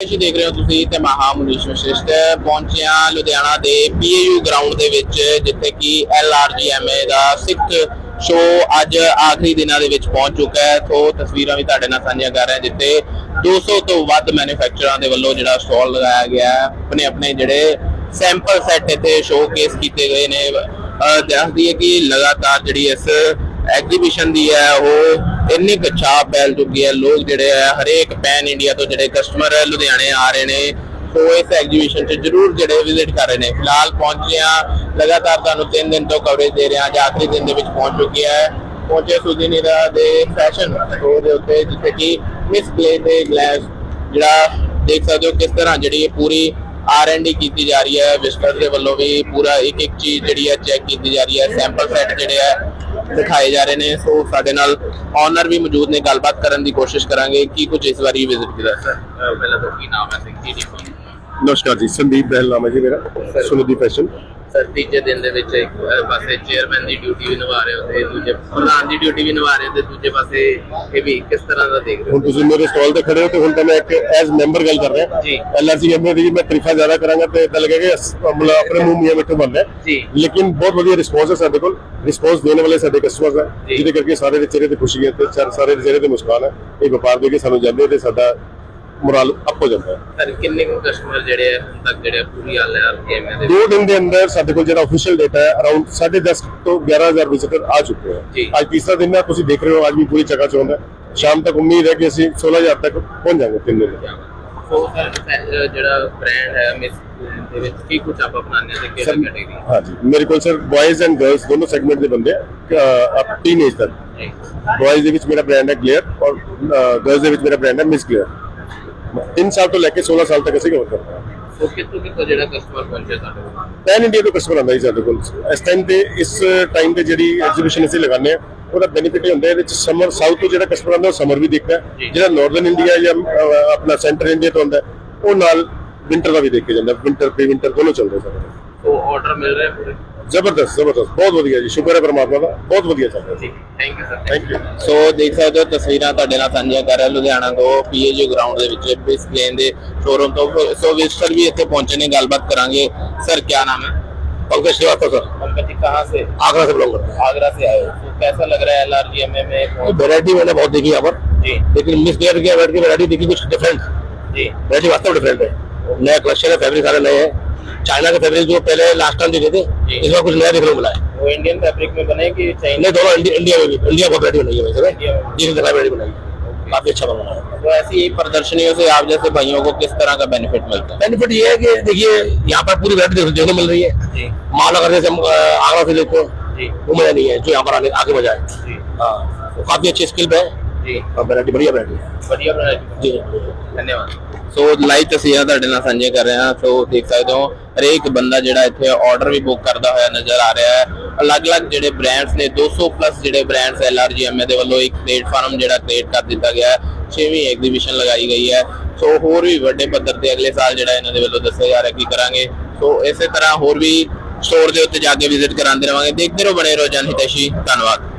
ਤੁਸੀਂ ਦੇਖ ਰਹੇ ਹੋ ਤੁਸੀਂ ਤੇ ਮਹਾ ਮੁਨੀਸ਼ ਵਸ਼ਿਸ਼ਟ ਪਹੁੰਚਿਆ ਲੁਧਿਆਣਾ ਦੇ ਪੀਏਯੂ ਗਰਾਊਂਡ ਦੇ ਵਿੱਚ, ਜਿੱਥੇ ਕਿ ਐਲਆਰਜੀਐਮਏ ਦਾ 6th ਸ਼ੋ ਅੱਜ ਆਖਰੀ ਦਿਨਾਂ ਦੇ ਵਿੱਚ ਪਹੁੰਚ ਚੁੱਕਾ ਹੈ। ਤੋਂ ਤਸਵੀਰਾਂ ਵੀ ਤੁਹਾਡੇ ਨਾਲ ਸਾਂਝੀਆਂ ਕਰ ਰਹੇ ਹਾਂ, ਜਿੱਥੇ 200 ਤੋਂ ਵੱਧ ਮੈਨੂਫੈਕਚਰਾਂ ਦੇ ਵੱਲੋਂ ਜਿਹੜਾ ਸਟਾਲ ਲਗਾਇਆ ਗਿਆ ਹੈ। ਆਪਣੇ ਆਪਣੇ ਜਿਹੜੇ ਸੈਂਪਲ ਸੈੱਟ ਇੱਥੇ ਸ਼ੋਕੇਸ ਕੀਤੇ ਗਏ ਨੇ। ਅਹ ਦੱਸਦੀ ਹੈ ਕਿ ਲਗਾਤਾਰ ਜਿਹੜੀ ਇਸ ਐਗਜ਼ੀਬਿਸ਼ਨ ਦੀ ਹੈ, ਉਹ ਇੰਨੀ ਕੁ ਛਾਪ ਫੈਲ ਚੁੱਕੀ ਹੈ। ਲੋਕ ਜਿਹੜੇ ਹੈ ਹਰੇਕ ਪੈਨ ਇੰਡੀਆ ਤੋਂ ਜਿਹੜੇ ਕਸਟਮਰ ਲੁਧਿਆਣੇ ਆ ਰਹੇ ਨੇ ਸੋ ਇਸ ਐਗਜ਼ੀਬਿਸ਼ਨ 'ਚ ਜ਼ਰੂਰ ਜਿਹੜੇ ਵਿਜ਼ਿਟ ਕਰ ਰਹੇ ਨੇ। ਫਿਲਹਾਲ ਪਹੁੰਚੇ ਆ ਲਗਾਤਾਰ ਤੁਹਾਨੂੰ 3 ਦਿਨ ਤੋਂ ਕਵਰੇਜ ਦੇ ਰਹੇ ਹਾਂ ਅੱਜ ਆਖਰੀ ਦਿਨ ਦੇ ਵਿੱਚ ਪਹੁੰਚ ਚੁੱਕੀ ਹੈ। ਪਹੁੰਚੇ ਸੁਦੀਨੀਰਾ ਦੇ ਫੈਸ਼ਨ ਸ਼ੋਅ ਦੇ ਉੱਤੇ, ਜਿੱਥੇ ਕਿ ਮਿਸ ਗਲੇ ਦੇ ਗਲੈਸ ਜਿਹੜਾ ਦੇਖ ਸਕਦੇ ਹੋ ਕਿਸ ਤਰ੍ਹਾਂ ਜਿਹੜੀ ਇਹ ਪੂਰੀ ਆਰ ਐਂਡ ਡੀ ਕੀਤੀ ਜਾ ਰਹੀ ਹੈ। ਵਿਸਟਰ ਦੇ ਵੱਲੋਂ ਵੀ ਪੂਰਾ ਇੱਕ ਇੱਕ ਚੀਜ਼ ਜਿਹੜੀ ਹੈ ਚੈੱਕ ਕੀਤੀ ਜਾ ਰਹੀ ਹੈ। ਸੈਂਪਲ ਸੈੱਟ ਜਿਹੜੇ ਹੈ ਦਿਖਾਏ ਜਾ ਰਹੇ ਨੇ। ਸੋ ਸਾਡੇ ਨਾਲ ਓਨਰ ਵੀ ਮੌਜੂਦ ਨੇ। ਗੱਲਬਾਤ ਕਰਨ ਦੀ ਕੋਸ਼ਿਸ਼ ਕਰਾਂਗੇ ਕੀ ਕੁਝ ਇਸ ਵਾਰੀ ਵਿਜ਼ਿਟ ਕੀਤਾ ਸਰ। ਪਹਿਲਾਂ ਤਾਂ ਕੀ ਨਾਮ ਹੈ ਸਿੰਘ ਜੀ ਨਮਸਕਾਰ ਜੀ ਸੰਦੀਪ ਬਹਿਲ ਨਾਮ ਹੈ ਜੀ ਮੇਰਾ ਸੁਨਿਧੀ ਫੈਸ਼ਨ ਸਰ ਤੀਜੇ ਦਿਨ ਦੇ ਵਿੱਚ ਇੱਕ ਪਾਸੇ ਚੇਅਰਮੈਨ ਦੀ ਡਿਊਟੀ ਵੀ ਨਿਭਾ ਰਹੇ ਹੋ ਤੇ ਦੂਜੇ ਪ੍ਰਧਾਨ ਦੀ ਡਿਊਟੀ ਵੀ ਨਿਭਾ ਰਹੇ ਹੋ ਤੇ ਦੂਜੇ ਪਾਸੇ ਇਹ ਵੀ ਕਿਸ ਤਰ੍ਹਾਂ ਦਾ ਦੇਖ ਰਹੇ ਹੋ ਹੁਣ ਤੁਸੀਂ ਮੇਰੇ ਸਟਾਲ ਤੇ ਖੜੇ ਹੋ ਤੇ ਹੁਣ ਤਾਂ ਮੈਂ ਇੱਕ ਐਜ਼ ਮੈਂਬਰ ਗੱਲ ਕਰ ਰਿਹਾ ਜੀ। ਐਲਆਰਸੀ ਐਮਏ ਦੀ ਮੈਂ ਤਾਰੀਫਾਂ ਜ਼ਿਆਦਾ ਕਰਾਂਗਾ ਤੇ ਇਦਾਂ ਲੱਗੇਗਾ ਮਤਲਬ ਆਪਣੇ ਮੂੰਹ ਮੀਆਂ ਮਿੱਠੂ ਬਣਦਾ ਹੈ। ਜੀ। ਲੇਕਿਨ ਬਹੁਤ ਵਧੀਆ ਰਿਸਪੌਂਸ ਹੈ ਸਾਡੇ ਕੋਲ ਰਿਸਪੌਂਸ ਦੇਣ ਵਾਲੇ ਸਾਡੇ ਕਸਟਮਰਸ ਹੈ। ਜਿਹਦੇ ਕਰਕੇ ਸਾਰੇ ਦੇ ਚਿਹਰੇ ਤੇ ਖੁਸ਼ੀ ਹੈ ਤੇ ਸਾਰੇ ਦੇ ਚਿਹਰੇ ਤੇ ਮੁਸਕਾਨ ਹੈ ਇਹ ਵਪਾਰ ਦੇ ਕੇ ਸਾਨੂੰ ਜਾਂਦੇ ਤੇ ਸਾਡਾ ਮੋਰਲ ਅਪ ਹੋ ਜਾਂਦਾ ਹੈ। ਸਰ ਕਿੰਨੇ ਕੁ ਕਸਟਮਰ ਜਿਹੜੇ ਆ ਹੁਣ ਤੱਕ ਜਿਹੜੇ ਪੂਰੀ ਹਾਲ ਹੈ ਗੇਮ ਦੇ ਦੋ ਦਿਨ ਦੇ ਅੰਦਰ ਸਾਡੇ ਕੋਲ ਜਿਹੜਾ ਅਫੀਸ਼ੀਅਲ ਡਾਟਾ ਹੈ ਅਰਾਊਂਡ 10.5 ਤੋਂ 11000 ਵਿਜ਼ਿਟਰ ਆ ਚੁੱਕੇ ਜੀ। ਹੈ ਅੱਜ ਤੀਸਰਾ ਦਿਨ ਹੈ ਤੁਸੀਂ ਦੇਖ ਰਹੇ ਹੋ ਅੱਜ ਵੀ ਪੂਰੀ ਜਗ੍ਹਾ ਚੋਂਦਾ ਸ਼ਾਮ ਤੱਕ ਉਮੀਦ ਹੈ ਕਿ ਅਸੀਂ 16000 ਤੱਕ ਪਹੁੰਚ ਜਾਵਾਂਗੇ ਤਿੰਨ ਦਿਨ ਵਿੱਚ। ਸੋ ਸਰ ਅਹ, ਜਿਹੜਾ ਬ੍ਰਾਂਡ ਹੈ ਮਿਸ ਦੇ ਵਿੱਚ ਕੀ ਕੁਝ ਆਪਾਂ ਬਣਾਉਂਦੇ ਹਾਂ ਤੇ ਕਿਹੜਾ ਕੈਟੇਗਰੀ ਹਾਂਜੀ ਮੇਰੇ ਕੋਲ ਸਰ ਬॉयਜ਼ ਐਂਡ ਗਰਲਸ ਦੋਨੋਂ ਸੈਗਮੈਂਟ ਦੇ ਬੰਦੇ ਆ ਅਪ ਟੀਨੇਜ ਤੱਕ ਜੀ। ਬॉयਜ਼ ਦੇ ਵਿੱਚ ਮੇਰਾ ਬ੍ਰਾਂਡ ਹੈ ਗਲੇਅਰ ਔਰ ਗਰਲਸ ਦੇ ਵਿੱਚ ਮੇਰਾ ਬ੍ਰਾਂਡ ਹੈ ਮਿਸ ਗਲੇਅਰ 3 ਸਾਲ ਤੋਂ ਲੈ ਕੇ 16 ਸਾਲ ਤੱਕ ਅਸੀਂ ਕਵਰ ਕਰਦੇ ਹਾਂ। ਸੋ ਕਿੱਥੋਂ ਕਿੱਥੋਂ ਜਿਹੜਾ ਕਸਟਮਰ ਪਹੁੰਚਿਆ ਸਾਡੇ ਕੋਲ? ਪੈਨ ਇੰਡੀਆ ਤੋਂ ਕਸਟਮਰ ਆਉਂਦਾ ਜੀ ਸਾਡੇ ਕੋਲ। ਇਸ ਟਾਈਮ ਤੇ ਇਸ ਟਾਈਮ ਤੇ ਜਿਹੜੀ ਐਗਜ਼ੀਬਿਸ਼ਨ ਅਸੀਂ ਲਗਾਉਂਦੇ ਆ ਉਹਦਾ ਬੈਨੀਫਿਟ ਇਹ ਹੁੰਦਾ ਹੈ ਇਹਦੇ ਵਿੱਚ ਸਮਰ ਸਾਊਥ ਤੋਂ ਜਿਹੜਾ ਕਸਟਮਰ ਆਉਂਦਾ ਉਹ ਸਮਰ ਵੀ ਦੇਖਦਾ। ਜਿਹੜਾ ਨਾਰਥਰਨ ਇੰਡੀਆ ਜਾਂ ਆਪਣਾ ਸੈਂਟਰ ਇੰਡੀਆ ਤੋਂ ਆਉਂਦਾ ਉਹ ਨਾਲ ਵਿੰਟਰ ਦਾ ਵੀ ਦੇਖ ਕੇ ਜਾਂਦਾ ਵਿੰਟਰ ਪ੍ਰੀ ਵਿੰਟਰ ਦੋਨੋਂ ਚੱਲਦੇ ਸਾਡੇ ਸੋ ਆਰਡਰ ਮਿਲ ਰਿਹਾ ਪੂਰੇ ਜ਼ਬਰਦਸਤ ਜ਼ਬਰਦਸਤ ਬਹੁਤ ਵਧੀਆ ਜੀ ਸ਼ੁਕਰ ਹੈ ਪਰਮਾਤਮਾ ਦਾ ਬਹੁਤ ਵਧੀਆ ਚੱਲ ਰਿਹਾ ਜੀ thank you sir thank you so ਦੇਖ ਸਕਦੇ ਹੋ ਤਸਵੀਰਾਂ ਤੁਹਾਡੇ ਨਾਲ ਸਾਂਝੀਆਂ ਕਰ ਰਿਹਾ ਲੁਧਿਆਣਾ ਤੋਂ ਪੀਏਜੀ ਗਰਾਊਂਡ ਦੇ ਵਿੱਚ ਬਿਸ ਗੇਮ ਦੇ ਸ਼ੋਰੂਮ ਤੋਂ ਸੋ ਵਿਜ਼ਟਰ ਵੀ ਇੱਥੇ ਪਹੁੰਚੇ ਨੇ ਗੱਲਬਾਤ ਕਰਾਂਗੇ ਸਰ ਕੀ ਨਾਮ है पंकज श्रीवास्तव सर पंकज जी कहाँ से आगरा से बिलोंग करते आगरा से आए हो तो कैसा लग रहा है एल आर जी एम में हैं वेरायटी मैंने बहुत देखी यहाँ पर जी लेकिन मिस गेयर की वेरायटी वेरायटी देखी कुछ डिफरेंट जी वेरायटी वास्तव डिफरेंट है नया कलेक्शन है फैब्रिक सारे नए हैं चाइना के फैब्रिक जो पहले लास्ट टाइम देखे थे इस बार कुछ नया देखने को मिला है। वो इंडियन फैब्रिक में बने कि चाइना नहीं दोनों इंडिया, इंडिया में भी इंडिया को बनाई है वैसे दिखा बनाई है। काफ़ी अच्छा बना है। तो ऐसी प्रदर्शनियों से आप जैसे भाइयों को किस तरह का बेनिफिट मिलता है? बेनिफिट ये है कि देखिए यहाँ पर पूरी वेरायटी देखने को मिल रही है। माल अगर जैसे आगरा से जी। वो मज़ा नहीं है जो यहाँ पर आने आगे मज़ा है। हाँ काफ़ी अच्छी स्किल है। ਜੀ। ਆ ਵੈਰਾਈਟੀ ਵਧੀਆ ਵੈਰਾਈਟੀ ਵਧੀਆ ਬਣਾਇਆ ਜੀ। ਧੰਨਵਾਦ। ਸੋ ਲਾਈਵ ਤਸਵੀਰਾਂ ਤੁਹਾਡੇ ਨਾਲ ਸਾਂਝੀਆਂ ਕਰ ਰਹੇ ਹਾਂ। ਸੋ ਦੇਖ ਸਕਦੇ ਹੋ ਹਰੇਕ ਬੰਦਾ ਜਿਹੜਾ ਇੱਥੇ ਆਰਡਰ ਵੀ ਬੁੱਕ ਕਰਦਾ ਹੋਇਆ ਨਜ਼ਰ ਆ ਰਿਹਾ ਹੈ। ਅਲੱਗ-ਅਲੱਗ ਜਿਹੜੇ ਬ੍ਰਾਂਡਸ ਨੇ 200 ਪਲੱਸ ਜਿਹੜੇ ਬ੍ਰਾਂਡਸ ਐਲਆਰਜੀਐਮ ਦੇ ਵੱਲੋਂ ਇੱਕ ਪਲੇਟਫਾਰਮ ਜਿਹੜਾ ਕ੍ਰੀਏਟ ਕਰ ਦਿੱਤਾ ਗਿਆ ਹੈ। 6ਵੀਂ ਐਗਜ਼ੀਬਿਸ਼ਨ ਲਗਾਈ ਗਈ ਹੈ। ਸੋ ਹੋਰ ਵੀ ਵੱਡੇ ਪੱਧਰ ਤੇ ਅਗਲੇ ਸਾਲ ਜਿਹੜਾ ਇਹਨਾਂ ਦੇ ਵੱਲੋਂ ਦੱਸਿਆ ਜਾ ਰਿਹਾ ਕੀ ਕਰਾਂਗੇ। ਸੋ ਇਸੇ ਤਰ੍ਹਾਂ ਹੋਰ ਵੀ ਸਟੋਰ ਦੇ ਉੱਤੇ ਜਾ ਕੇ ਵਿਜ਼ਿਟ ਕਰਾਉਂਦੇ ਰਵਾਂਗੇ। ਦੇਖਦੇ ਰਹੋ ਬਣੇ ਰਹੋ ਜਨ ਹਿਤੈਸ਼ੀ। ਧੰਨਵਾਦ।